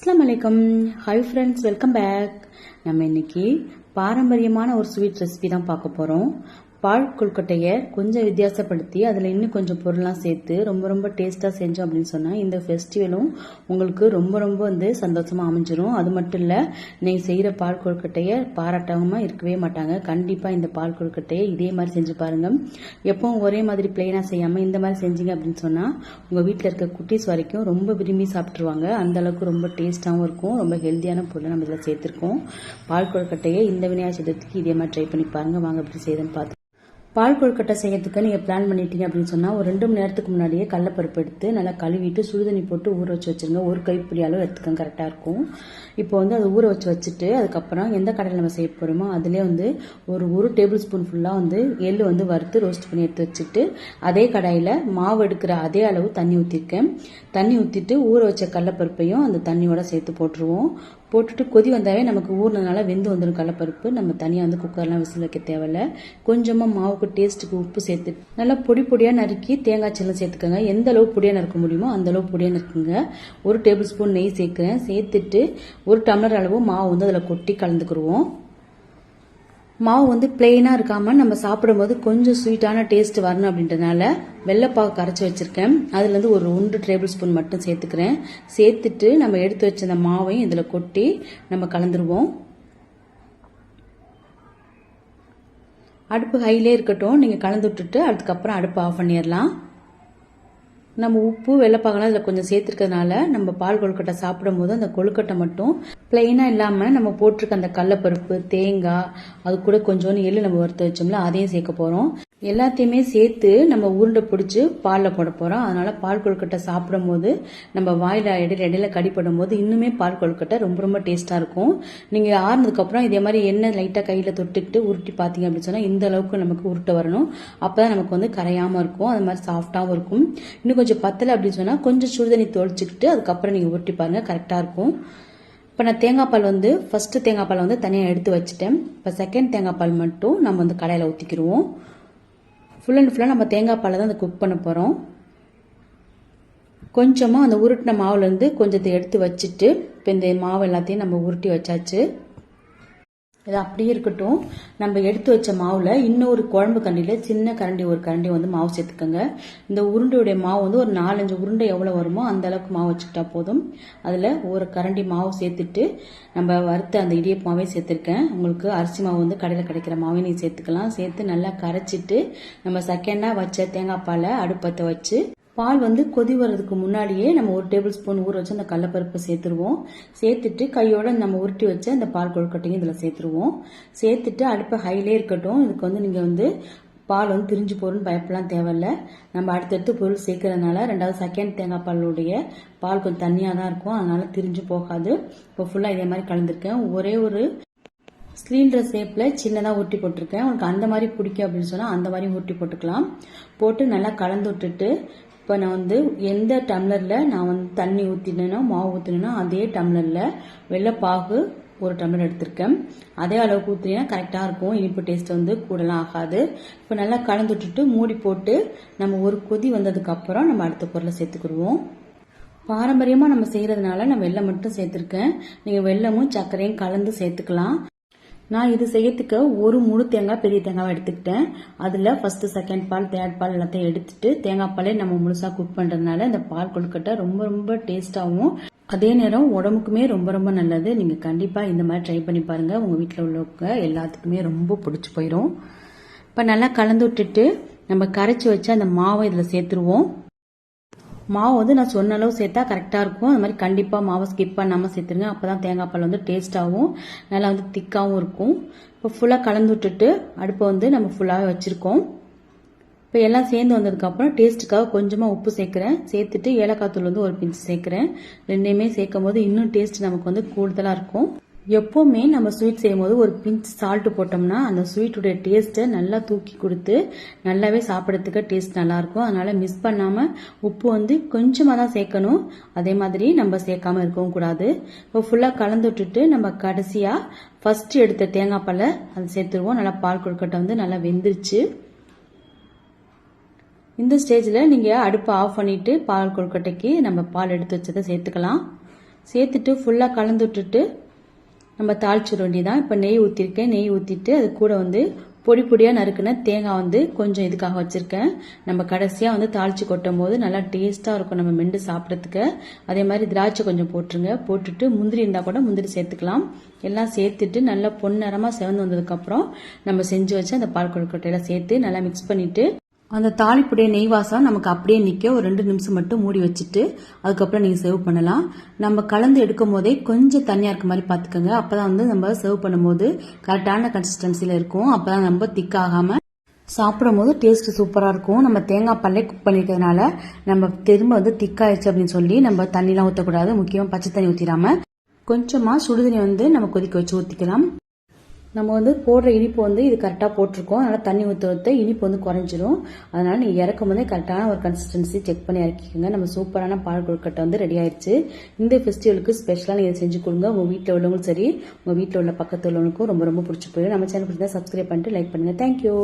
அஸ்லாம் வலைக்கம் hi friends welcome back நம்ம இன்னைக்கு பாரம்பரியமான ஒரு ஸ்வீட் ரெசிபி தான் பார்க்க போகிறோம் பால் கொழுக்கட்டையை கொஞ்சம் வித்தியாசப்படுத்தி அதில் இன்னும் கொஞ்சம் பொருள்லாம் சேர்த்து ரொம்ப ரொம்ப டேஸ்ட்டாக செஞ்சோம் அப்படின்னு சொன்னால் இந்த ஃபெஸ்டிவலும் உங்களுக்கு ரொம்ப ரொம்ப வந்து சந்தோஷமாக அமைஞ்சிரும். அது மட்டும் இல்லை நீங்கள் செய்கிற பால் கொழுக்கட்டையை பாராட்டாமல் இருக்கவே மாட்டாங்க. கண்டிப்பாக இந்த பால் கொழுக்கட்டையை இதே மாதிரி செஞ்சு பாருங்கள் எப்பவும் ஒரே மாதிரி பிளெயினாக செய்யாமல் இந்த மாதிரி செஞ்சீங்க அப்படின்னு சொன்னால் உங்கள் வீட்டில் இருக்க குட்டீஸ் வரைக்கும் ரொம்ப விரும்பி சாப்பிட்ருவாங்க அந்தளவுக்கு ரொம்ப டேஸ்ட்டாகவும் இருக்கும். ரொம்ப ஹெல்த்தியான பொருளை நம்ம இதில் சேர்த்துருக்கோம். பால் கொழுக்கட்டையை இந்த விநாயகர் சதுர்த்திக்கு இதே மாதிரி ட்ரை பண்ணி பாருங்கள் வாங்க எப்படி செய்யுதுன்னு பார்த்து பால் கொழுக்கட்டை செய்யறதுக்கு நீங்கள் பிளான் பண்ணிட்டீங்க அப்படின்னு சொன்னால் ஒரு ரெண்டு மணி நேரத்துக்கு முன்னாடியே கடலப்பருப்பு எடுத்து நல்லா கழுவிட்டு சுடுதண்ணி போட்டு ஊற வச்சு வச்சுருங்க. ஒரு கைப்பிடி அளவு எடுத்துக்கங்க கரெக்டாக இருக்கும். இப்போ வந்து அதை ஊற வச்சு வச்சுட்டு அதுக்கப்புறம் எந்த கடையில் நம்ம செய்ய போகிறோமோ அதிலே வந்து ஒரு ஒரு டேபிள் ஸ்பூன் ஃபுல்லாக வந்து எள்ளு வந்து வறுத்து ரோஸ்ட் பண்ணி எடுத்து வச்சுட்டு அதே கடாயில் மாவு எடுக்கிற அதே அளவு தண்ணி ஊற்றிருக்கேன் தண்ணி ஊற்றிட்டு ஊற வச்ச கடலப்பருப்பையும் அந்த தண்ணியோட சேர்த்து போட்டுருவோம். போட்டுட்டு கொதி வந்தாவே நமக்கு ஊறினதுனால வெந்து வந்துடும் கடலப்பருப்பு. நம்ம தனியாக வந்து குக்கர்லாம் விசில் வைக்க தேவையில்ல. கொஞ்சமாக மாவுக்கு டேஸ்ட்டுக்கு உப்பு சேர்த்து நல்லா பொடி பொடியாக நறுக்கி தேங்காய் செல்லம் சேர்த்துக்கோங்க. எந்த அளவு பொடியாக நறுக்க முடியுமோ அந்த அளவு பொடியாக நறுக்குங்க. ஒரு டேபிள் ஸ்பூன் நெய் சேர்க்குறேன். சேர்த்துட்டு ஒரு டம்ளர் அளவு மாவு வந்து அதில் கொட்டி கலந்துக்கிடுவோம் மாவு வந்து பிளெயினாக இருக்காமல் நம்ம சாப்பிடும்போது கொஞ்சம் ஸ்வீட்டான டேஸ்ட் வரணும் அப்படின்றனால வெள்ளைப்பாவை கரைச்சி வச்சுருக்கேன். அதுலேருந்து ஒரு ஒன்று டேபிள் ஸ்பூன் மட்டும் சேர்த்துக்கிறேன். சேர்த்துட்டு நம்ம எடுத்து வச்ச அந்த மாவையும் இதில் கொட்டி நம்ம கலந்துருவோம். அடுப்பு ஹைலே இருக்கட்டும். நீங்கள் கலந்து விட்டுட்டு அதுக்கப்புறம் அடுப்பு ஆஃப் பண்ணிடலாம். நம்ம உப்பு வெள்ளைப்பாகலாம் இதில் கொஞ்சம் சேர்த்துருக்கிறதுனால நம்ம பால் கொழுக்கட்டை சாப்பிடும்போது அந்த கொழுக்கட்டை மட்டும் பிளெயினாக இல்லாமல் நம்ம போட்டிருக்க அந்த கடலப்பருப்பு தேங்காய் அது கூட கொஞ்சோண்டு எள்ளு நம்ம வறுத்து வச்சோம்ல அதையும் சேர்க்க போகிறோம் எல்லாத்தையுமே சேர்த்து நம்ம உருண்டை பிடிச்சி பாலில் போட போகிறோம் அதனால் பால் கொழுக்கட்டை சாப்பிடும் போது நம்ம வாயில் இடையில இடையில கடிப்படும் போது இன்னுமே பால் கொழுக்கட்டை ரொம்ப ரொம்ப டேஸ்ட்டாக இருக்கும். நீங்கள் ஆறுனதுக்கப்புறம் இதே மாதிரி எண்ணெய் லைட்டாக கையில் தொட்டுக்கிட்டு உருட்டி பார்த்தீங்க அப்படின்னு சொன்னால் இந்த அளவுக்கு நமக்கு உருட்ட வரணும். அப்போ தான் நமக்கு வந்து கரையாமல் இருக்கும். அது மாதிரி சாஃப்டாகவும் இருக்கும். இன்னும் கொஞ்சம் பத்தலை அப்படின்னு சொன்னால் கொஞ்சம் சுடுதண்ணி தொளிச்சுக்கிட்டு அதுக்கப்புறம் நீங்கள் உருட்டி பாருங்கள் கரெக்டாக இருக்கும். இப்போ நான் தேங்காய் பால் வந்து ஃபஸ்ட்டு தேங்காய் பால் வந்து தனியாக எடுத்து வச்சுட்டேன். இப்போ செகண்ட் தேங்காய் பால் மட்டும் நம்ம வந்து கடையில் ஊற்றிக்கிடுவோம் ஃபுல் அண்ட் ஃபுல்லாக நம்ம தேங்காய் பாலை தான் அதை குக் பண்ண போகிறோம் கொஞ்சமாக அந்த உருட்டின மாவுலேருந்து கொஞ்சத்தை எடுத்து வச்சுட்டு இப்போ இந்த மாவு எல்லாத்தையும் நம்ம உருட்டி வச்சாச்சு. இது அப்படியே இருக்கட்டும். நம்ம எடுத்து வச்ச மாவில் இன்னொரு குழம்பு கண்டியில் சின்ன கரண்டி ஒரு கரண்டி வந்து மாவு சேர்த்துக்கோங்க. இந்த உருண்டையுடைய மாவு வந்து ஒரு நாலஞ்சு உருண்டை எவ்வளோ வருமோ அந்த அளவுக்கு மாவு வச்சுக்கிட்டா போதும். அதில் ஒரு கரண்டி மாவு சேர்த்துட்டு நம்ம வறுத்த அந்த இடியப்பு மாவே சேர்த்துருக்கேன். உங்களுக்கு அரிசி மாவு வந்து கடையில் கிடைக்கிற மாவே நீங்கள் சேர்த்துக்கலாம். சேர்த்து நல்லா கரைச்சிட்டு நம்ம செகண்டாக வச்ச தேங்காய் பாலை அடுப்பத்தை வச்சு பால் வந்து கொதி வர்றதுக்கு முன்னாடியே நம்ம ஒரு டேபிள் ஸ்பூன் ஊற வச்சு அந்த கடலப்பருப்பை சேர்த்துருவோம். சேர்த்துட்டு கையோட நம்ம உருட்டி வச்ச அந்த பால் கொழுக்கட்டையும் இதில் சேர்த்துருவோம். சேர்த்துட்டு அடுப்பு ஹைலே இருக்கட்டும். இதுக்கு வந்து நீங்கள் வந்து பால் வந்து திரிஞ்சு போகிறோன்னு பயப்படலாம் தேவையில்ல. நம்ம அடுத்தடுத்து பொருள் சேர்க்கறதுனால ரெண்டாவது செகண்ட் தேங்காய் பாலுடைய பால் கொஞ்சம் தண்ணியாக தான் இருக்கும். அதனால திரிஞ்சு போகாது. இப்போ ஃபுல்லாக இதே மாதிரி கலந்துருக்கேன். ஒரே ஒரு ஸ்க்ரீன்ற ஷேப்பில் சின்னதாக ஊட்டி போட்டிருக்கேன். உங்களுக்கு அந்த மாதிரி பிடிக்கும் அப்படின்னு சொன்னால் அந்த மாதிரி ஊட்டி போட்டுக்கலாம். போட்டு நல்லா கலந்து விட்டுட்டு இப்போ நான் வந்து எந்த டம்ளரில் நான் வந்து தண்ணி ஊற்றினேனோ மாவு ஊற்றினேனோ அதே டம்ளரில் வெள்ளைப்பாகு ஒரு டம்ளர் எடுத்திருக்கேன். அதே அளவுக்கு ஊற்றினா கரெக்டாக இருக்கும். இனிப்பு டேஸ்ட் வந்து கூடலாம் ஆகாது. இப்போ நல்லா கலந்து விட்டுட்டு மூடி போட்டு நம்ம ஒரு கொதி வந்ததுக்கப்புறம் நம்ம அடுத்த பொருளை சேர்த்துக்கிடுவோம். பாரம்பரியமாக நம்ம செய்கிறதுனால நான் வெள்ளம் மட்டும் சேர்த்துருக்கேன். நீங்கள் வெள்ளமும் சர்க்கரையும் கலந்து சேர்த்துக்கலாம். நான் இது செய்யறதுக்கு ஒரு முழு தேங்காய் பெரிய தேங்காவை எடுத்துக்கிட்டேன். அதில் ஃபர்ஸ்ட் செகண்ட் பால் தேர்ட் பால் எல்லாத்தையும் எடுத்துட்டு தேங்காய் பாலே நம்ம முழுசாக குக் பண்ணுறதுனால இந்த பால் கொழுக்கட்டை ரொம்ப ரொம்ப டேஸ்ட்டாகவும் அதே நேரம் உடம்புக்குமே ரொம்ப ரொம்ப நல்லது. நீங்கள் கண்டிப்பாக இந்த மாதிரி ட்ரை பண்ணி பாருங்கள் உங்கள் வீட்டில் உள்ளவங்க எல்லாத்துக்குமே ரொம்ப பிடிச்சி போயிடும் இப்போ நல்லா கலந்து விட்டுட்டு நம்ம கரைச்சி வச்சு அந்த மாவை இதில் சேர்த்துருவோம். மாவு வந்து நான் சொன்ன அளவு சேர்த்தா கரெக்டாக இருக்கும். அது மாதிரி கண்டிப்பாக மாவை ஸ்கிப் பண்ணாமல் சேர்த்துருங்க. அப்போ தான் தேங்காய் பால் வந்து டேஸ்ட்டாகவும் நல்லா வந்து திக்காகவும் இருக்கும். இப்போ ஃபுல்லாக கலந்து விட்டுட்டு அடுப்பை வந்து நம்ம ஃபுல்லாகவே வச்சுருக்கோம். இப்போ எல்லாம் சேர்ந்து வந்ததுக்கப்புறம் டேஸ்ட்டுக்காக கொஞ்சமாக உப்பு சேர்க்குறேன். சேர்த்துட்டு ஏலக்காய் தூள் வந்து ஒரு பிஞ்சு சேர்க்குறேன். ரெண்டையுமே சேர்க்கும் போது இன்னும் டேஸ்ட் நமக்கு வந்து கூடுதலாக இருக்கும். எப்போவுமே நம்ம ஸ்வீட் செய்யும்போது ஒரு பிஞ்ச் சால்ட்டு போட்டோம்னா அந்த ஸ்வீட்டுடைய டேஸ்ட்டை நல்லா தூக்கி கொடுத்து நல்லாவே சாப்பிட்றதுக்கு டேஸ்ட் நல்லாயிருக்கும் அதனால் மிஸ் பண்ணாமல் உப்பு வந்து கொஞ்சமாக தான் சேர்க்கணும். அதே மாதிரி நம்ம சேர்க்காமல் இருக்கவும் கூடாது. இப்போ ஃபுல்லாக கலந்து விட்டுட்டு நம்ம கடைசியாக ஃபஸ்ட்டு எடுத்த தேங்காய் பாலை அதை சேர்த்துருவோம். நல்லா பால் கொழுக்கட்டை வந்து நல்லா வெந்துருச்சு. இந்த ஸ்டேஜில் நீங்கள் அடுப்பை ஆஃப் பண்ணிவிட்டு பால் கொழுக்கட்டைக்கு நம்ம பால் எடுத்து வச்சதை சேர்த்துக்கலாம். சேர்த்துட்டு ஃபுல்லாக கலந்து விட்டுட்டு நம்ம தாளிச்சிட தான் இப்போ நெய் ஊற்றிருக்கேன் நெய் ஊற்றிட்டு அது கூட வந்து பொடி பொடியாக நறுக்குன தேங்காய் வந்து கொஞ்சம் இதுக்காக வச்சுருக்கேன். நம்ம கடைசியாக வந்து தாளித்து கொட்டும் போது நல்லா டேஸ்ட்டாக இருக்கும் நம்ம மெண்டு சாப்பிட்றதுக்கு. அதே மாதிரி திராட்சை கொஞ்சம் போட்டுருங்க. போட்டுட்டு முந்திரி இருந்தால் கூட முந்திரி சேர்த்துக்கலாம். எல்லாம் சேர்த்துட்டு நல்லா பொன்னரமாக செவந்து வந்ததுக்கப்புறம் நம்ம செஞ்சு வச்சு அந்த பால் கொழுக்கட்டையெல்லாம் சேர்த்து நல்லா மிக்ஸ் பண்ணிவிட்டு அந்த தாளிப்புடைய நெய் வாசம் நமக்கு அப்படியே நிற்க ஒரு ரெண்டு நிமிஷம் மட்டும் மூடி வச்சுட்டு அதுக்கப்புறம் நீங்கள் சர்வ் பண்ணலாம். நம்ம கலந்து எடுக்கும் போதே கொஞ்சம் தண்ணியாக இருக்க மாதிரி பார்த்துக்கோங்க அப்போ தான் வந்து நம்ம சர்வ் பண்ணும்போது கரெக்டான கன்சிஸ்டன்சியில் இருக்கும். அப்போ தான் ரொம்ப திக்காகாமல் சாப்பிடும் போது டேஸ்ட்டு சூப்பராக இருக்கும். நம்ம தேங்காய் பல்லே குக் பண்ணியிருக்கிறதுனால நம்ம திரும்ப வந்து திக்காயிடுச்சு அப்படின்னு சொல்லி நம்ம தண்ணிலாம் ஊற்றக்கூடாது முக்கியமாக பச்சை தண்ணி ஊற்றிடாமல் கொஞ்சமாக சுடுதண்ணி வந்து நம்ம கொதிக்க வச்சு ஊற்றிக்கலாம் நம்ம வந்து போடுற இனிப்பு வந்து இது கரெக்டாக போட்டிருக்கோம். அதனால் தண்ணி ஊற்ற ஊற்ற இனிப்பு வந்து குறைஞ்சிரும். அதனால் நீங்கள் இறக்கும் போதே கரெக்டான ஒரு கன்சிஸ்டன்சி செக் பண்ணி இறக்கிக்கோங்க. நம்ம சூப்பரான பால் கொழுக்கட்டை வந்து ரெடி ஆயிடுச்சு இந்த ஃபெஸ்டிவலுக்கு ஸ்பெஷலாக நீங்கள் செஞ்சு கொடுங்க. உங்கள் வீட்டில் உள்ளவங்களும் சரி உங்கள் வீட்டில் உள்ள பக்கத்தில் உள்ளவங்களுக்கும் ரொம்ப ரொம்ப பிடிச்சி போயிடும். நம்ம சேனல் பிடிச்சா சப்ஸ்கிரைப் பண்ணிட்டு லைக் பண்ணுங்கள் தேங்க்யூ